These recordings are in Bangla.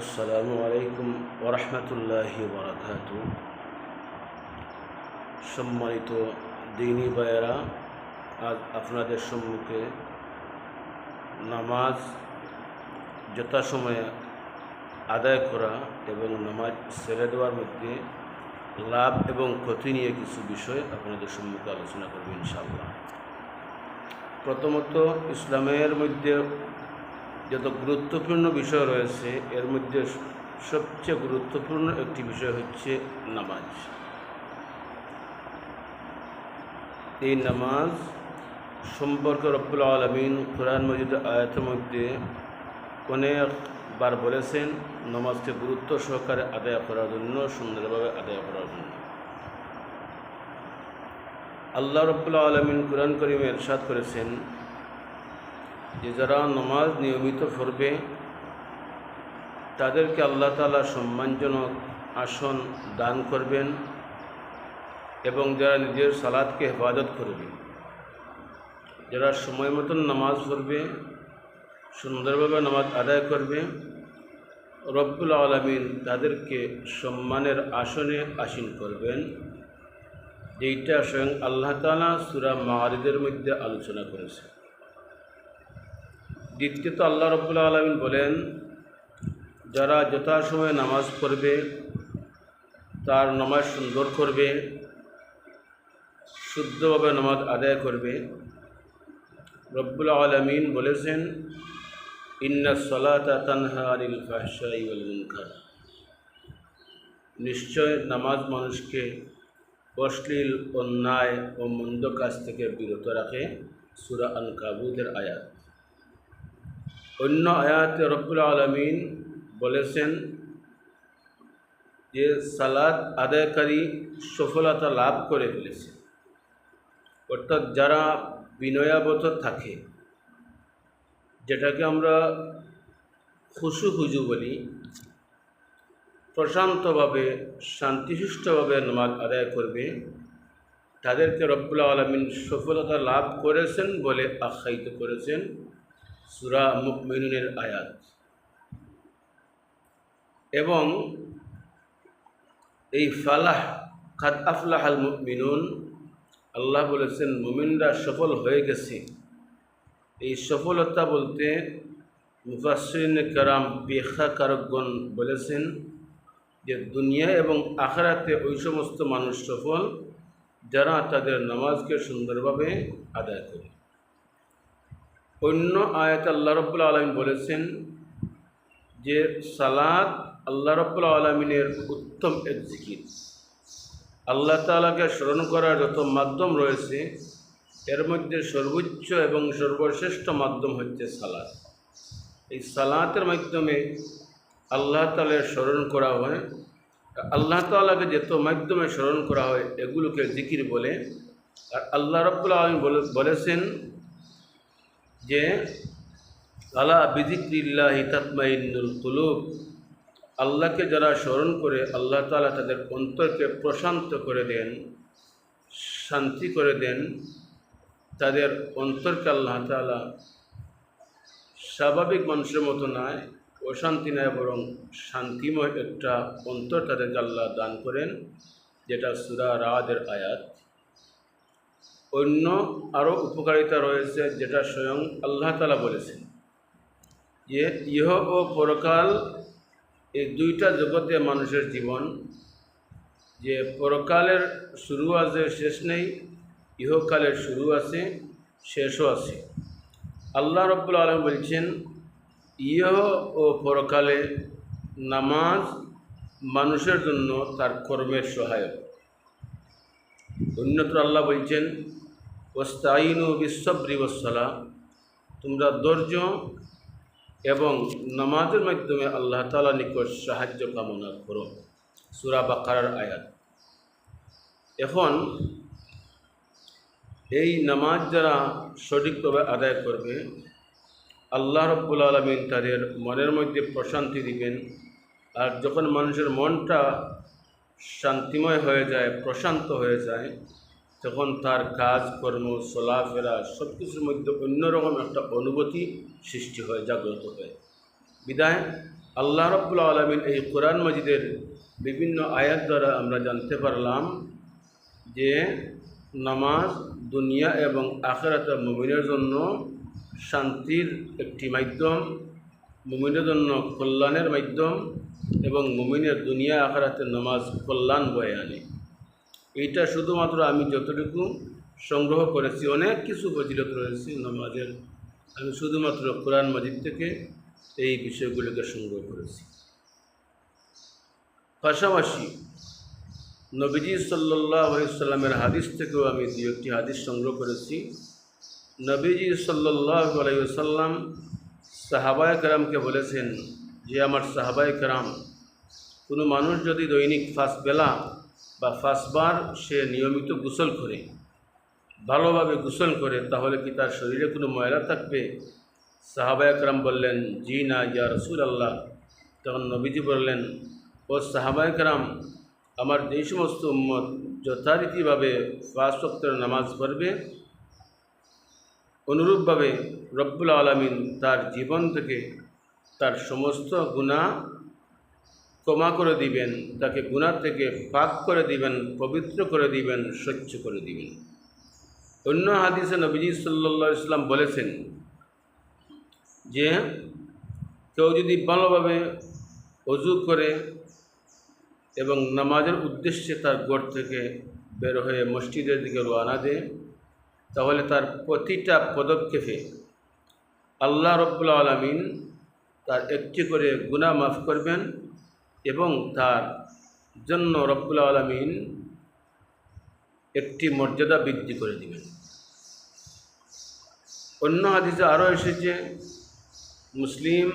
আসসালামু আলাইকুম ওরহমতুল্লাহি বরাকাত সম্মানিত দিনী ভাইয়েরা, আজ আপনাদের সম্মুখে নামাজ যথাসময়ে আদায় করা এবং নামাজ ছেড়ে দেওয়ার মধ্যে লাভ এবং ক্ষতি নিয়ে কিছু বিষয় আপনাদের সম্মুখে আলোচনা করব ইনশাআল্লাহ। প্রথমত ইসলামের মধ্যে যত গুরুত্বপূর্ণ বিষয় রয়েছে, এর মধ্যে সবচেয়ে গুরুত্বপূর্ণ একটি বিষয় হচ্ছে নামাজ। এই নামাজ সম্পর্কে রব্বুল আলমিন কোরআন মজিদ আয়াতের মধ্যে অনেকবার বলেছেন, নামাজকে গুরুত্ব সহকারে আদায় করার জন্য, সুন্দরভাবে আদায় করার জন্য। আল্লাহ রব্বুল আলমিন কোরআন করিমে এরশাদ করেছেন যে যারা নমাজ নিয়মিত পড়বে, তাদেরকে আল্লাহ তালা সম্মানজনক আসন দান করবেন এবং যারা নিজের সালাদকে হেফাজত করবে, যারা সময় মতন নামাজ পড়বে, সুন্দরভাবে নামাজ আদায় করবে, রব্বুল আলমিন তাদেরকে সম্মানের আসনে আসীন করবেন। যেইটা স্বয়ং আল্লাহ তালা সুরা মারিদের মধ্যে আলোচনা করেছে। দ্বিতীয়ত আল্লাহ রব্বুল্লা আলমিন বলেন, যারা যথাসময়ে নামাজ পড়বে, তার নামাজ সুন্দর করবে, শুদ্ধভাবে নামাজ আদায় করবে। রব্বুল আলমিন বলেছেন, ইন্না সলাতা তানহা আনিল মুনকার। নিশ্চয় নামাজ মানুষকে অশ্লীল, অন্যায় ও মন্দ কাজ থেকে বিরত রাখে সুরা আল কাবুদের আয়াত। অন্য আয়াতে রব্বুল আলমিন বলেছেন যে সালাদ আদায়কারী সফলতা লাভ করে ফেলেছে। অর্থাৎ যারা বিনয়াবত থাকে, যেটাকে আমরা খুশু খুজু বলি, প্রশান্তভাবে, শান্তিসুষ্ঠভাবে নামাজ আদায় করবে, তাদেরকে রব্বুল্লা আলমিন সফলতা লাভ করেছেন বলে আখ্যায়িত করেছেন। সুরা মুকমিনুনের আয়াত। এবং এই ফালাহ খাদ আফলাহ আল মুকমিনুন, আল্লাহ বলেছেন, মুমিনরা সফল হয়ে গেছে। এই সফলতা বলতে মুফাসরিন কারাম বেখা কারকগণ বলেছেন যে, দুনিয়া এবং আখরাতে ওই সমস্ত মানুষ সফল যারা তাদের নামাজকে সুন্দরভাবে আদায় করে। অন্য আয়াত আল্লাহ রব্বুল আলমিন বলেছেন যে সালাদ আল্লাহ রব্বুল আলমিনের উত্তম এক জিকির। আল্লাহ তালাকে স্মরণ করার যত মাধ্যম রয়েছে, এর মধ্যে সর্বোচ্চ এবং সর্বশ্রেষ্ঠ মাধ্যম হচ্ছে সালাদ এই সালাতের মাধ্যমে আল্লাহ তালের স্মরণ করা হয়। আল্লাহ তালাকে যত মাধ্যমে স্মরণ করা হয়, এগুলোকে জিকির বলে। আর আল্লাহ রব্বুল আলম বলেছেন যে, আলা বিদিক্রিল্লাহ হিতাত্মাইনুল কুলুব। আল্লাহকে যারা স্মরণ করে, আল্লাহ তালা তাদের অন্তরকে প্রশান্ত করে দেন, শান্তি করে দেন, তাদের অন্তরকে আল্লাহ তালা স্বাভাবিক মানুষের মতো নয় অশান্তি নয় বরং শান্তিময় একটা অন্তর তাদেরকে আল্লাহ দান করেন, যেটা সুরা রাদের আয়াত। অন্য আরও উপকারিতা রয়েছে যেটা স্বয়ং আল্লাহ তালা বলেছেন। যে ইহ ও পরকাল এই দুইটা জগতে মানুষের জীবন। যে পরকালের শুরু আছে, শেষ নেই, ইহকালের শুরু আছে, শেষও আছে। আল্লাহ রব্বুল আলম বলছেন, ইহ ও পরকালে নামাজ মানুষের জন্য তার কর্মের সহায়ক। অন্যত্র আল্লাহ বলছেন ওস্তাইন বিশ্বব্রি ওসলা তোমরা ধৈর্য এবং নামাজের মাধ্যমে আল্লাহ তালা নিকট সাহায্য কামনা করো। সুরা বাকার আয়াত। এখন এই নামাজ যারা সঠিকভাবে আদায় করবে, আল্লাহ রব্বুল আলমিন তাদের মনের মধ্যে প্রশান্তি দিবেন। আর যখন মানুষের মনটা শান্তিময় হয়ে যায়, প্রশান্ত হয়ে যায় তখন তার কাজ, কর্ম, চলাফেরা সব কিছুর মধ্যে অন্যরকম একটা অনুভূতি সৃষ্টি হয়, জাগ্রত হয়। বিদায়, আল্লাহ রব্বুল আলমিন এই কোরআন মজিদের বিভিন্ন আয়াত দ্বারা আমরা জানতে পারলাম যে নামাজ দুনিয়া এবং আখেরাত মুমিনের জন্য শান্তির একটি মাধ্যম, মুমিনের জন্য কল্যাণের মাধ্যম এবং মুমিনের দুনিয়া আখেরাতে নামাজ কল্যাণ বয়ে আনে। এইটা শুধুমাত্র আমি যতটুকু সংগ্রহ করেছি, অনেক কিছু ফজিলত রয়েছে নামাজের। আমি শুধুমাত্র কোরআন মাজিদ থেকে এই বিষয়গুলোকে সংগ্রহ করেছি। পাশাপাশি নবীজি সাল্লাহ সাল্লামের হাদিস থেকেও আমি দু একটি হাদিস সংগ্রহ করেছি। নবীজি সাল্লাহ আলাইসাল্লাম সাহাবায় কেরামকে বলেছেন যে, আমার সাহাবায় কেরাম, কোনো মানুষ যদি দৈনিক ফার্স্ট বেলা বা ফার্স্টবার সে নিয়মিত গোসল করে, ভালোভাবে গোসল করে, তাহলে কি তার শরীরে কোনো ময়লা থাকবে? সাহাবা একরাম বললেন, জি না, ইয়া রসুল আল্লাহ তখন নবীজি বললেন, ও সাহাবা একরাম, আমার যেই সমস্ত উম্মত যথারীতিভাবে পাঁচ সপ্তাহের নামাজ পড়বে, অনুরূপভাবে রব্বুল আলমিন তার জীবন থেকে তার সমস্ত গুণা ক্ষমা করে দিবেন, তাকে গুণা থেকে পাক করে দিবেন, পবিত্র করে দিবেন, স্বচ্ছ করে দিবেন। অন্য হাদিসে নবীজি সাল্লা ইসলাম বলেছেন যে, কেউ যদি ভালোভাবে অজু করে এবং নামাজের উদ্দেশ্যে তার গড় থেকে বের হয়ে মসজিদের দিকে রওনা দেয়, তাহলে তার প্রতিটা পদক্ষেপে আল্লাহ রব্বুল্লা আলমিন তার একটি করে গুণা মাফ করবেন এবং তার জন্য রব্বুল্লা আলমিন একটি মর্যাদা বৃদ্ধি করে দিবেন। অন্য হাদিসে আরও এসেছে, মুসলিম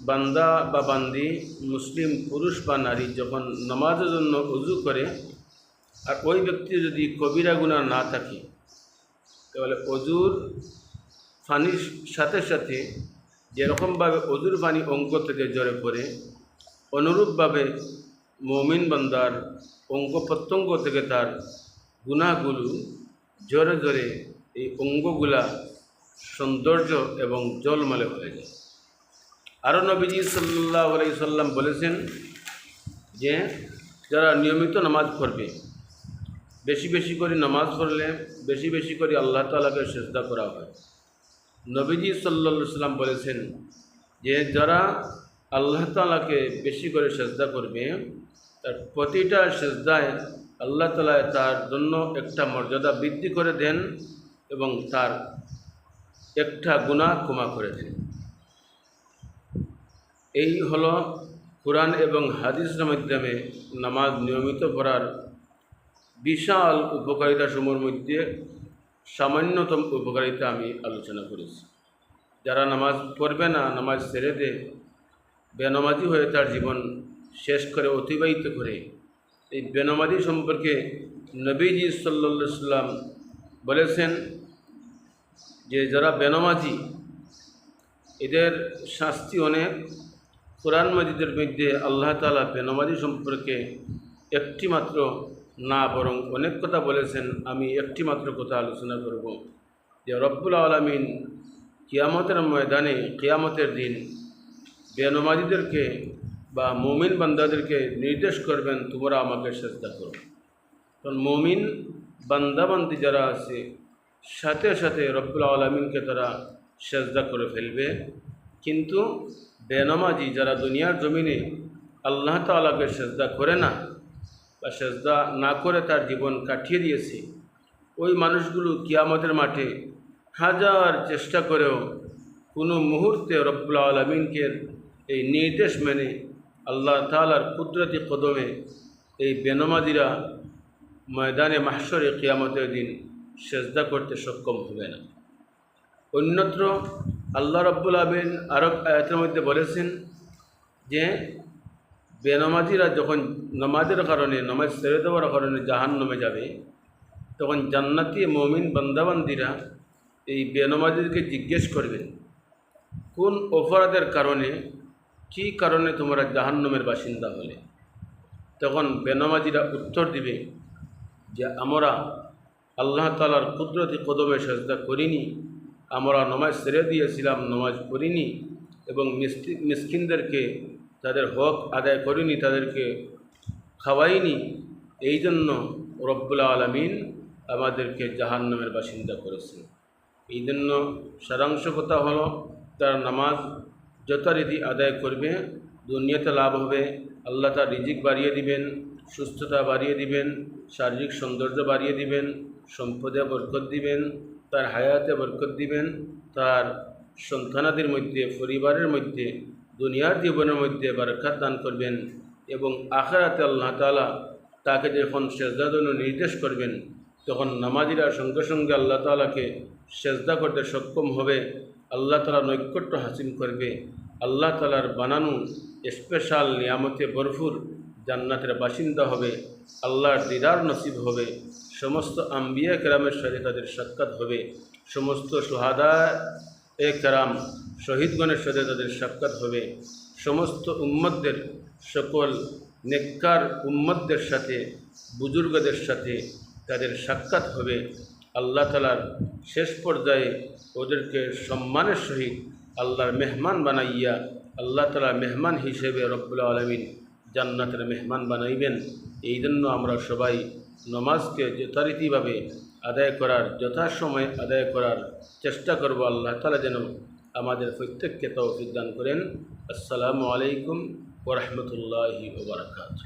বান্দা বা বান্দি, মুসলিম পুরুষ বা নারী যখন নামাজের জন্য উজু করে আর ওই ব্যক্তি যদি কবিরা গুণা না থাকে, তাহলে অজুর পানির সাথে সাথে যেরকমভাবে অজুর পানি অঙ্ক থেকে জড়ে পড়ে অনুরূপভাবে মমিন বান্দার অঙ্গ প্রত্যঙ্গ থেকে তার গুণাগুলো জোরে জোরে এই অঙ্গগুলা সৌন্দর্য এবং জলমলে হয়ে যায়। আরও নবীজি সাল্লাহ আলাই সাল্লাম বলেছেন যে, যারা নিয়মিত নামাজ পড়বে, বেশি বেশি করে নামাজ পড়লে বেশি বেশি করে আল্লাহ তালাকে শ্রদ্ধা করা হয় নবীজি সাল্লা সাল্লাম বলেছেন যে, যারা আল্লাহ তালাকে বেশি করে সেজদা করবে। তার প্রতিটা সেজদায় আল্লাহ তালা তার জন্য একটা মর্যাদা বৃদ্ধি করে দেন এবং তার একটা গুণা ক্ষমা করে দেন। এই হল কোরআন এবং হাদিসের মাধ্যমে নামাজ নিয়মিত পড়ার বিশাল উপকারিতা সমূহের মধ্যে সামান্যতম উপকারিতা আমি আলোচনা করেছি। যারা নামাজ পড়বে না, নামাজ ছেড়ে দে বেনামাজি হয়ে তার জীবন শেষ করে, অতিবাহিত করে। এই বেনামাজি সম্পর্কে নবীজি সাল্লা সাল্লাম বলেছেন যে, যারা বেনামাজি, এদের শাস্তি অনেক। কোরআন মাজিদের মধ্যে আল্লাহ তালা বেনামাজি সম্পর্কে একটি মাত্র না, বরং অনেক কথা বলেছেন। আমি একটি মাত্র কথা আলোচনা করব যে, রব্বুল আলমিন কিয়ামতের ময়দানে, কিয়ামতের দিন বেনমাজিদেরকে বা মমিন বান্দাদেরকে নির্দেশ করবেন, তোমরা আমাকে শ্রদ্ধা করো। কারণ মমিন বান্দাবান্দি যারা আছে, সাথে সাথে রব্বুল আলমিনকে তারা সেজদা করে ফেলবে। কিন্তু বেনমাজি যারা দুনিয়ার জমিনে আল্লাহ তালাকে সেজদা করে না বা সেজদা না করে তার জীবন কাটিয়ে দিয়েছে, ওই মানুষগুলো কিয়ামতের মাঠে হাজার চেষ্টা করেও কোনো মুহূর্তে রব্বুল্লা আলমিনকে এই নির্দেশ মেনে আল্লাহ তালার কুদরতি কদমে এই বেনমাজিরা ময়দানে মাহসরে কিয়ামতের দিন সেজদা করতে সক্ষম হবে না। অন্যত্র আল্লাহ রব্বুল আবিন আরব আয়াতের মধ্যে বলেছেন যে, বেনমাজিরা যখন নমাজের কারণে, নমাজ ছেড়ে দেওয়ার কারণে জাহান নমে যাবে, তখন জান্নাতি মমিন বান্দাবান্দিরা এই বেনমাজিদেরকে জিজ্ঞেস করবেন কোন অপরাধের কারণে কী কারণে তোমরা জাহান্নমের বাসিন্দা হলে? তখন বেনামাজিরা উত্তর দিবে যে, আমরা আল্লাহ তালার কুদরতি কদমে সেজদা করিনি, আমরা নমাজ সেরে দিয়েছিলাম, নমাজ পড়িনি এবং মিসকিনদেরকে তাদের হক আদায় করিনি, তাদেরকে খাওয়াইনি। এই জন্য রব্বুল আলমিন আমাদেরকে জাহান্নামের বাসিন্দা করেছেন। এই জন্য সারাংশ কথা হলো, তার নামাজ যথারীতি আদায় করবে দুনিয়াতে লাভ হবে। আল্লাহ তার রিজিক বাড়িয়ে দিবেন, সুস্থতা বাড়িয়ে দিবেন, শারীরিক সৌন্দর্য বাড়িয়ে দিবেন, সম্পদে বরকত দিবেন, তার হায়াতে বরকত দিবেন, তার সন্তানাদের মধ্যে, পরিবারের মধ্যে, দুনিয়ার জীবনের মধ্যে বারকাত দান করবেন এবং আখেরাতে আল্লাহ তালা তাকে যখন সেজদার জন্য নির্দেশ করবেন, তখন নামাজিরা সঙ্গে সঙ্গে আল্লাহ তালাকে সেজদা করতে সক্ষম হবে। আল্লাহ তালা নৈকট্য হাসিল করবে। আল্লাহ তালার বানানো স্পেশাল নিয়ামতে ভরপুর জান্নাতের বাসিন্দা হবে, আল্লাহর দিদার নসিব হবে, সমস্ত আম্বিয়া কেরামের সাথে তাদের সাক্ষাৎ হবে, সমস্ত সোহাদা এ কেরাম শহীদগণের সাথে তাদের সাক্ষাৎ হবে, সমস্ত উম্মতদের, সকল নেককার উম্মতদের সাথে, বুজুর্গদের সাথে তাদের সাক্ষাৎ হবে, আল্লাহ তালার শেষ পর্যায়ে ওদেরকে সম্মানের সহিত আল্লাহর মেহমান বানাইয়া, আল্লাহ তালা মেহমান হিসেবে রব্বুল আলমিন জান্নাতের মেহমান বানাইবেন। এই জন্য আমরা সবাই নমাজকে যথারীতিভাবে আদায় করার যথাসময়ে আদায় করার চেষ্টা করব। আল্লাহ তালা যেন আমাদের প্রত্যেককে তৌফিক দান করেন। আসসালামু আলাইকুম ওরহমতুল্লাহি ওবরাকাতু